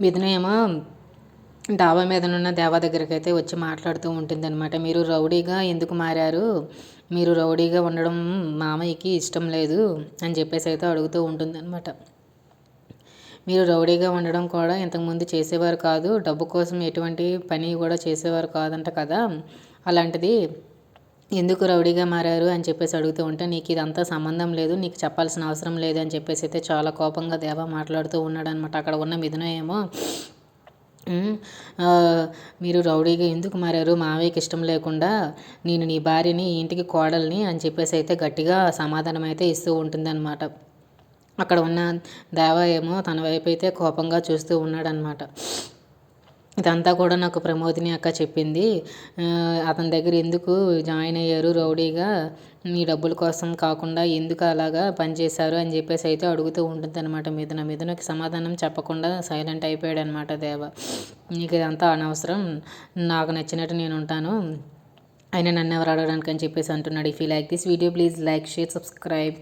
మిథునేమో డాబా మీద ఉన్న దేవా దగ్గరికి అయితే వచ్చి మాట్లాడుతూ ఉంటుంది అనమాట మీరు రౌడీగా ఎందుకు మారారు? మీరు రౌడీగా ఉండడం మామయ్యకి ఇష్టం లేదు అని చెప్పేసి అయితే అడుగుతూ ఉంటుంది అనమాట మీరు రౌడీగా ఉండడం కూడా ఇంతకుముందు చేసేవారు కాదు. డబ్బు కోసం ఎటువంటి పని కూడా చేసేవారు కాదంట కదా. అలాంటిది ఎందుకు రౌడీగా మారారు అని చెప్పేసి అడుగుతూ ఉంటే నీకు ఇదంతా సంబంధం లేదు నీకు చెప్పాల్సిన అవసరం లేదు అని చెప్పేసి అయితే చాలా కోపంగా దేవ మాట్లాడుతూ ఉన్నాడు అనమాట అక్కడ ఉన్న మిథున ఏమో మీరు రౌడీగా ఎందుకు మారారు? మావయ్యకి ఇష్టం లేకుండా నేను నీ భార్యని ఇంటికి కోడల్ని అని చెప్పేసి అయితే గట్టిగా సమాధానం అయితే ఇస్తూ ఉంటుందన్నమాట. అక్కడ ఉన్న దేవ ఏమో తన వైపు అయితే కోపంగా చూస్తూ ఉన్నాడనమాట ఇదంతా కూడా నాకు ప్రమోదిని అక్క చెప్పింది. అతని దగ్గర ఎందుకు జాయిన్ అయ్యారు రౌడీగా? మీ డబ్బుల కోసం కాకుండా ఎందుకు అలాగా పనిచేశారు అని చెప్పేసి అయితే అడుగుతూ ఉంటుంది అనమాట మిథున మిథునకి సమాధానం చెప్పకుండా సైలెంట్ అయిపోయాడు అనమాట దేవ. నీకు ఇదంతా అనవసరం. నాకు నచ్చినట్టు నేను ఉంటాను. అయినా నన్ను ఎవరు అడగడానికి అని చెప్పేసి అంటున్నాడు. If you like this video please like share subscribe